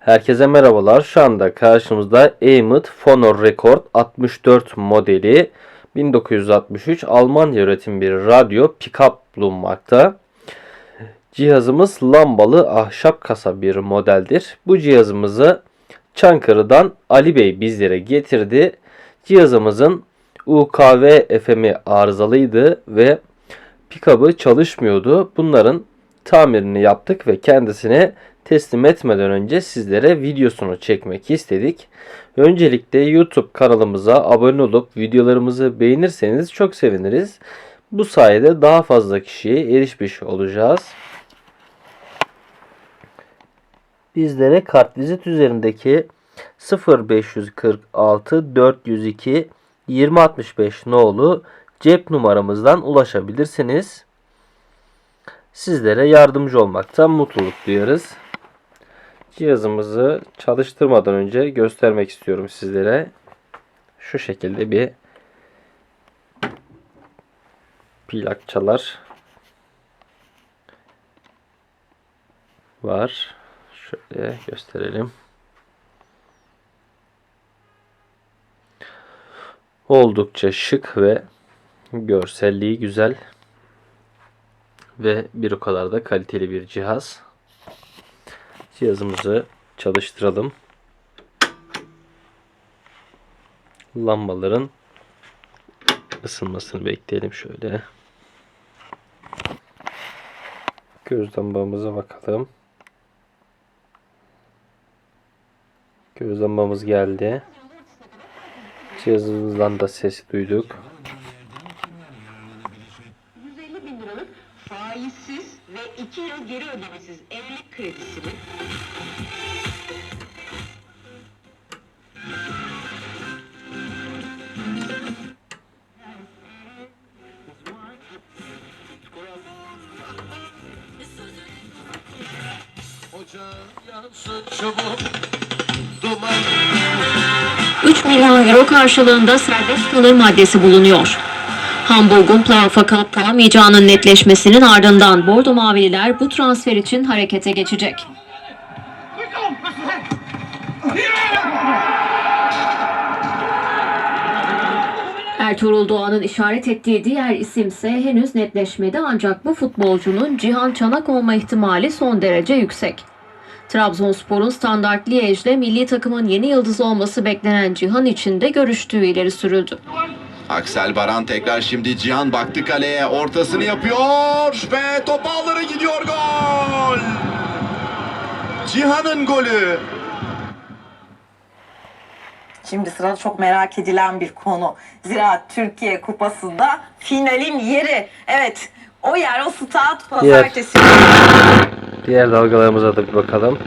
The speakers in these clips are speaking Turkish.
Herkese merhabalar. Şu anda karşımızda Aimit Fonor Record 64 modeli 1963 Almanya üretim bir radyo pick-up bulunmakta. Cihazımız lambalı ahşap kasa bir modeldir. Bu cihazımızı Çankırı'dan Ali Bey bizlere getirdi. Cihazımızın UKV FM'i arızalıydı ve pick-up'ı çalışmıyordu. Bunların tamirini yaptık ve kendisine teslim etmeden önce sizlere videosunu çekmek istedik. Öncelikle YouTube kanalımıza abone olup videolarımızı beğenirseniz çok seviniriz. Bu sayede daha fazla kişiye erişmiş olacağız. Bizlere kartvizit üzerindeki 0546 402 2065 nolu cep numaramızdan ulaşabilirsiniz. Sizlere yardımcı olmaktan mutluluk duyarız. Cihazımızı çalıştırmadan önce göstermek istiyorum sizlere. Şu şekilde bir plakçalar var. Şöyle gösterelim. Oldukça şık ve görselliği güzel ve bir o kadar da kaliteli bir cihaz. Cihazımızı çalıştıralım. Lambaların ısınmasını bekleyelim şöyle. Göz lambamıza bakalım. Göz lambamız geldi. Cihazımızdan da sesi duyduk. Kredisini 3 milyon euro karşılığında serbest kalır maddesi bulunuyor. Hamburg'un kalıp kalamayacağının netleşmesinin ardından Bordo Mavililer bu transfer için harekete geçecek. Ertuğrul Doğan'ın işaret ettiği diğer isimse henüz netleşmedi ancak bu futbolcunun Cihan Çanak olma ihtimali son derece yüksek. Trabzonspor'un Standart Liège'le milli takımın yeni yıldızı olması beklenen Cihan için de görüştüğü ileri sürüldü. Aksel Baran tekrar şimdi Cihan baktı kaleye ortasını yapıyor ve top ağlara gidiyor gol. Cihan'ın golü. Şimdi sırada çok merak edilen bir konu. Zira Türkiye Kupası'nda finalin yeri. Evet o yer o stat pazartesi. Diğer dalgalarımıza da bir bakalım.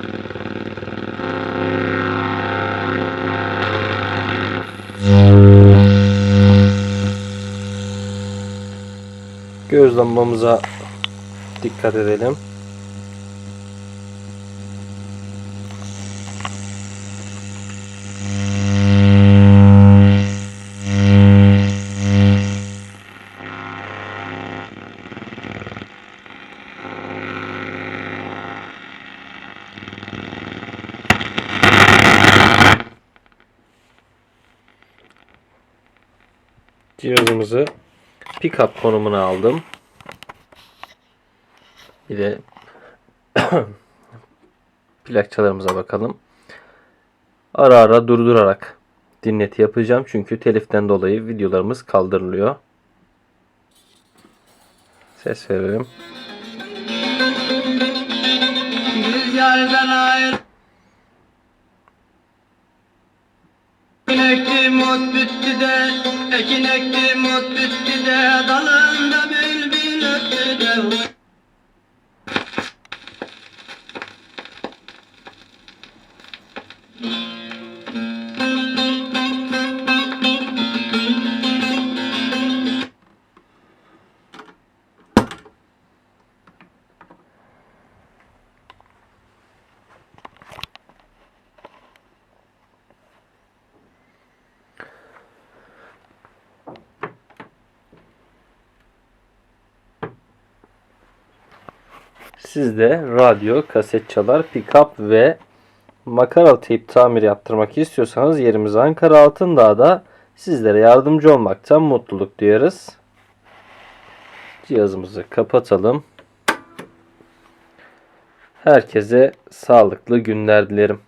Göz lambamıza dikkat edelim. Cihazımızı pick-up konumuna aldım. Bir de plakçalarımıza bakalım. Ara ara durdurarak dinleti yapacağım. Çünkü teliften dolayı videolarımız kaldırılıyor. Ses verelim. Rüzgardan ayrı Ekin ektim ot bitti de Ekin ektim ot bitti de Dalında bülbül öttü de Sizde radyo, kaset çalar, pick-up ve makaralı teyp tamir yaptırmak istiyorsanız yerimiz Ankara Altındağ'da sizlere yardımcı olmaktan mutluluk duyarız. Cihazımızı kapatalım. Herkese sağlıklı günler dilerim.